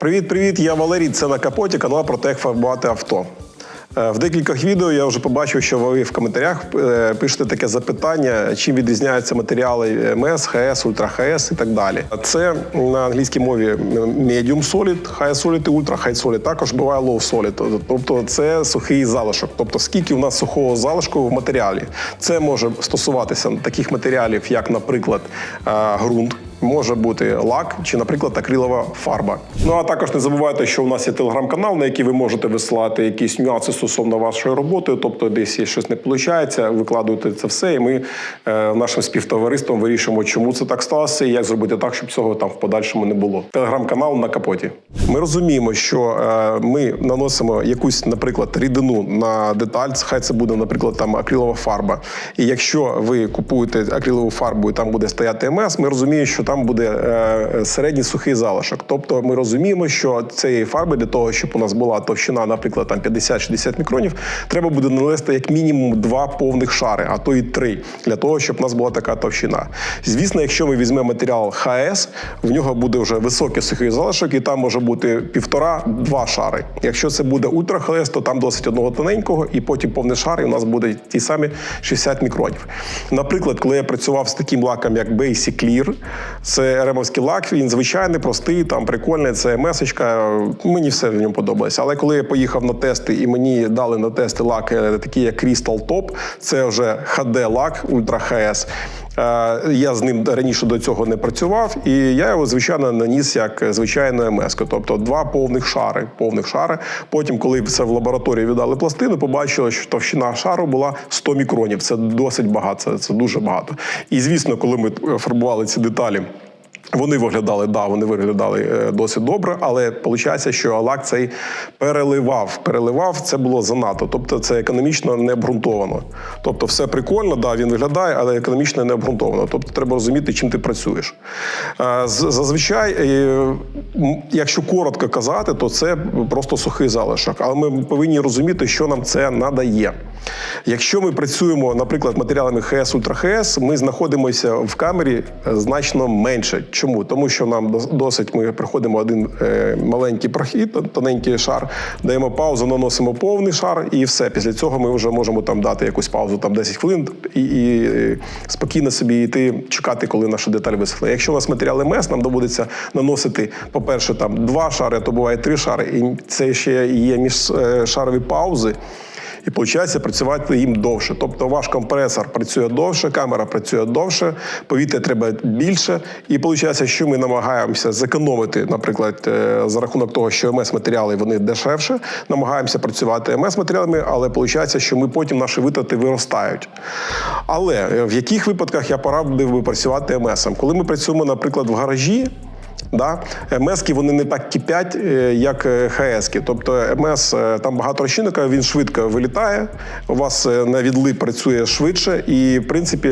Привіт, привіт! Я Валерій. Це на капоті канал про те, фарбувати авто. Е, В декількох відео я вже побачив, що ви в коментарях е, пишете таке запитання, чим відрізняються матеріали МС, ХС, Ультра ХС і так далі. Це на англійській мові Medium Solid, High Solid і Ultra High Solid. Також буває Low Solid. Тобто це сухий залишок. Тобто скільки у нас сухого залишку в матеріалі. Це може стосуватися таких матеріалів, як, наприклад, е, ґрунт. Може бути лак чи, наприклад, акрилова фарба. Ну а також не забувайте, що у нас є телеграм-канал, на який ви можете висилати якісь нюанси стосовно вашої роботи. Тобто, десь щось не виходить, викладуєте це все, і ми е, нашим співтовариством вирішимо, чому це так сталося, і як зробити так, щоб цього там в подальшому не було. Телеграм-канал на капоті. Ми розуміємо, що е, ми наносимо якусь, наприклад, рідину на деталь. Хай це буде, наприклад, там акрилова фарба. І якщо ви купуєте акрилову фарбу і там буде стояти МС, ми розуміємо, що там буде е, середній сухий залишок. Тобто ми розуміємо, що цієї фарби для того, щоб у нас була товщина, наприклад, там 50-60 мікронів, треба буде нанести як мінімум два повних шари, а то і три, для того, щоб у нас була така товщина. Звісно, якщо ми візьмемо матеріал ХС, в нього буде вже високий сухий залишок, і там може бути півтора-два шари. Якщо це буде ультра то там досить одного тоненького, і потім повний шар, і у нас буде ті самі 60 мікронів. Наприклад, коли я працював з таким лаком, як Basic Clear, це ремовський лак, він звичайний, простий, там прикольний, це месочка. Мені все в ньому подобається. Але коли я поїхав на тести і мені дали на тести лак, е, такі як Crystal Top, це вже HD лак Ultra HS. Е, Я з ним раніше до цього не працював, і я його звичайно наніс як звичайну МС, тобто два повних шари. Повних шари. Потім, коли це в лабораторії віддали пластину, побачили, що товщина шару була 100 мікронів. Це досить багато, це, це дуже багато. І звісно, коли ми фарбували ці деталі. Вони виглядали, да, вони виглядали е, досить добре, але виходить, що лак цей переливав. Переливав це було занадто. Тобто це економічно не обґрунтовано. Тобто, все прикольно, да, він виглядає, але економічно не обґрунтовано. Тобто треба розуміти, чим ти працюєш. Е, Зазвичай, е, якщо коротко казати, то це просто сухий залишок. Але ми повинні розуміти, що нам це надає. Якщо ми працюємо, наприклад, матеріалами ХС, Ультра ХС, ми знаходимося в камері значно менше. Чому? Тому що нам дос- досить ми проходимо один е, маленький прохід, тоненький шар, даємо паузу, наносимо повний шар, і все. Після цього ми вже можемо там дати якусь паузу, там 10 хвилин, і, і е, спокійно собі йти, чекати, коли наша деталь висохне. Якщо у нас матеріал МС, нам доводиться наносити, по-перше, там два шари, а то буває три шари, і це ще є міжшарові паузи. І виходить працювати їм довше. Тобто ваш компресор працює довше, камера працює довше, повітря треба більше. І виходить, що ми намагаємося зекономити, наприклад, е, за рахунок того, що МС-матеріали вони дешевше, намагаємося працювати МС-матеріалами, але виходить, що ми потім наші витрати виростають. Але е, в яких випадках я порадив би працювати МС? Коли ми працюємо, наприклад, в гаражі. Да? МС-ки вони не так кипять, е, як е, ХС-ки. Тобто МС е, там багато розчинника, він швидко вилітає. У вас на відлип працює швидше, і в принципі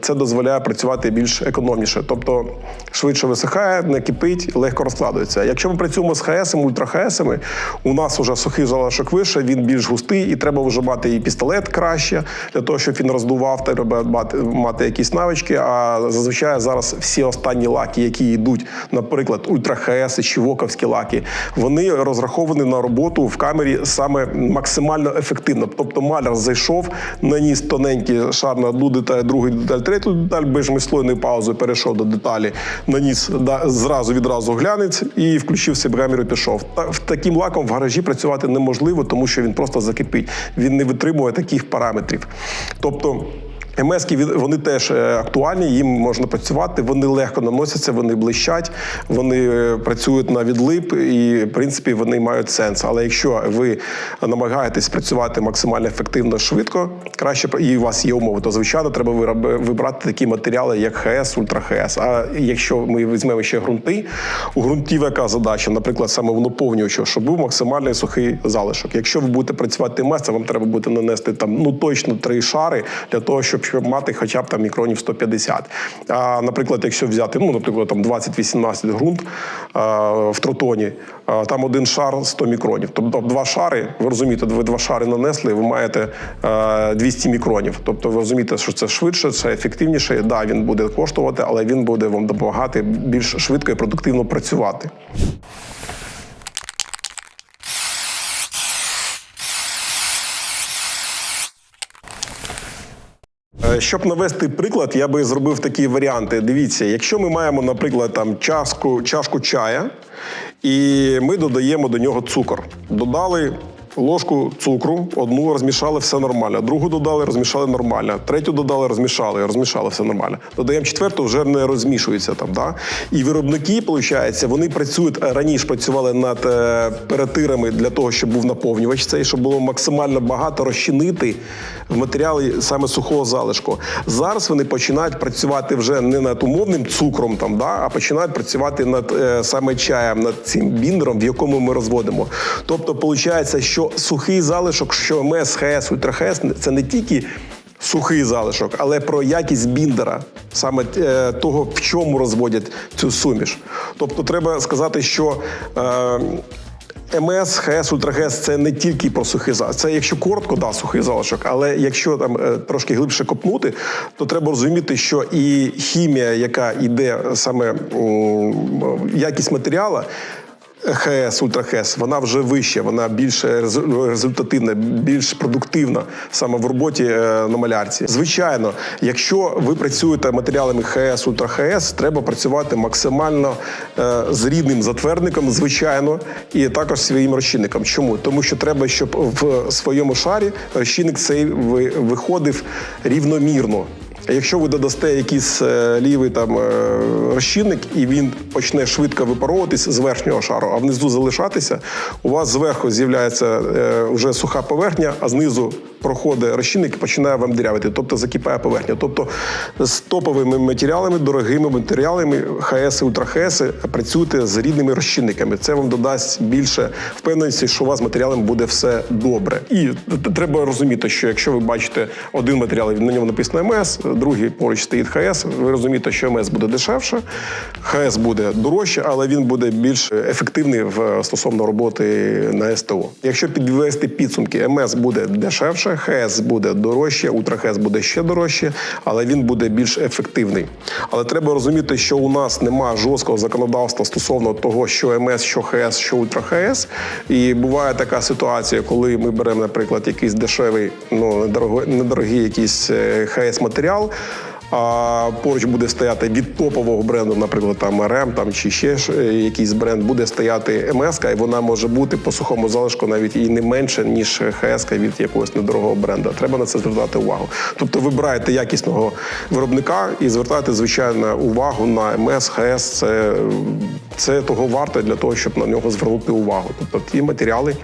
це дозволяє працювати більш економніше. Тобто швидше висихає, не кипить, легко розкладується. Якщо ми працюємо з ХС, ультра-ХСами, у нас вже сухий залишок вище, він більш густий, і треба вже мати і пістолет краще для того, щоб він роздував, треба мати, мати якісь навички. А зазвичай зараз всі останні лаки, які йдуть, наприклад, ультра ХС чи воковські лаки, вони розраховані на роботу в камері саме максимально ефективно. Тобто маляр зайшов, наніс тоненький шар на одну деталь, другу деталь, третю деталь, безмислойною паузою перейшов до деталі, наніс да, зразу відразу глянець і включив себе камеру пішов. Та, в таким лаком в гаражі працювати неможливо, тому що він просто закипить. Він не витримує таких параметрів. Тобто. МСки вони теж е, актуальні, їм можна працювати, вони легко наносяться, вони блищать, вони е, працюють на відлип, і в принципі вони мають сенс. Але якщо ви намагаєтесь працювати максимально ефективно, швидко, краще і у вас є умови, то звичайно треба вибрати такі матеріали, як ХС, Ультра ХС. А якщо ми візьмемо ще ґрунти, у ґрунтів яка задача, наприклад, саме воноповнюючого, щоб був максимальний сухий залишок. Якщо ви будете працювати МС, вам треба буде нанести там ну точно три шари для того, щоб, щоб мати хоча б там мікронів 150. А наприклад, якщо взяти, ну наприклад, там 20-18 ґрунт а, в тротоні, а, там один шар 100 мікронів. Тобто два шари, ви розумієте, ви два шари нанесли, ви маєте а, 200 мікронів. Тобто ви розумієте, що це швидше, це ефективніше. Да, він буде коштувати, але він буде вам допомагати більш швидко і продуктивно працювати. Щоб навести приклад, я би зробив такі варіанти. Дивіться, якщо ми маємо, наприклад, там чашку, чашку чая, і ми додаємо до нього цукор. Додали ложку цукру, одну розмішали, все нормально. Другу додали, розмішали нормально. Третю додали, розмішали, розмішали, все нормально. Додаємо четверту, вже не розмішується там. Да? І виробники, виходить, вони працюють раніше працювали над е, перетирами для того, щоб був наповнювач цей, щоб було максимально багато розчинити в матеріалі саме сухого залишку. Зараз вони починають працювати вже не над умовним цукром, там, да, а починають працювати над е, саме чаєм, над цим біндером, в якому ми розводимо. Тобто, виходить, що сухий залишок, що МС, ХС, ультрахес, це не тільки сухий залишок, але про якість біндера, саме е, того, в чому розводять цю суміш. Тобто, треба сказати, що. Е, МС, ХС, ультрагес це не тільки про сухий залишок. Це якщо коротко, да, сухий залишок. Але якщо там е, трошки глибше копнути, то треба розуміти, що і хімія, яка йде саме якість матеріала. ХС, ультрахес, вона вже вища, вона більш результативна, більш продуктивна саме в роботі е, на малярці. Звичайно, якщо ви працюєте матеріалами ХС, ультрахес, треба працювати максимально е, з рідним затвердником, звичайно, і також своїм розчинником. Чому? Тому що треба, щоб в своєму шарі розчинник цей ви- виходив рівномірно. Якщо ви додасте якийсь е, лівий там е, розчинник, і він почне швидко випаровуватись з верхнього шару, а внизу залишатися, у вас зверху з'являється е, вже суха поверхня, а знизу проходить розчинник і починає вам дірявити, тобто закипає поверхня. Тобто з топовими матеріалами, дорогими матеріалами, ХС і ультрахес працюйте з рідними розчинниками. Це вам додасть більше впевненості, що у вас з матеріалом буде все добре. І треба розуміти, що якщо ви бачите один матеріал, на ньому написано МС, другий поруч стоїть ХС, ви розумієте, що МС буде дешевше, ХС буде дорожче, але він буде більш ефективний в стосовно роботи на СТО. Якщо підвести підсумки, МС буде дешевше, ХС буде дорожче, ультрахес буде ще дорожче, але він буде більш ефективний. Але треба розуміти, що у нас нема жорсткого законодавства стосовно того, що МС, що ХС, що ультрахес. І буває така ситуація, коли ми беремо, наприклад, якийсь дешевий, ну недорогий якийсь е, ХС матеріал. А поруч буде стояти від топового бренду, наприклад, там РМ там чи ще е, якийсь бренд, буде стояти МС, і вона може бути по сухому залишку навіть і не менше, ніж ХС від якогось недорогого бренду. Треба на це звертати увагу. Тобто вибирайте якісного виробника і звертайте звичайно увагу на МС, ХС. Це, це того варто для того, щоб на нього звернути увагу. Тобто ті матеріали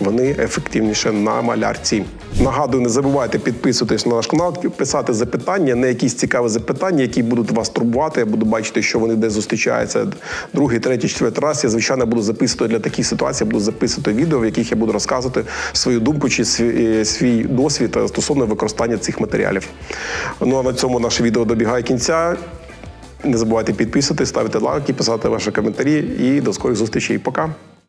вони ефективніше на малярці. Нагадую, не забувайте підписуватись на наш канал, писати запитання, не якісь цікаві запитання, які будуть вас турбувати. Я буду бачити, що вони десь зустрічаються другий, третій, четвертий раз. Я звичайно буду записувати для таких ситуацій, буду записувати відео, в яких я буду розказувати свою думку чи свій, свій досвід е, стосовно використання цих матеріалів. Ну а на цьому наше відео добігає кінця. Не забувайте підписуватись, ставити лайки, писати ваші коментарі і до скорих зустрічей. Пока.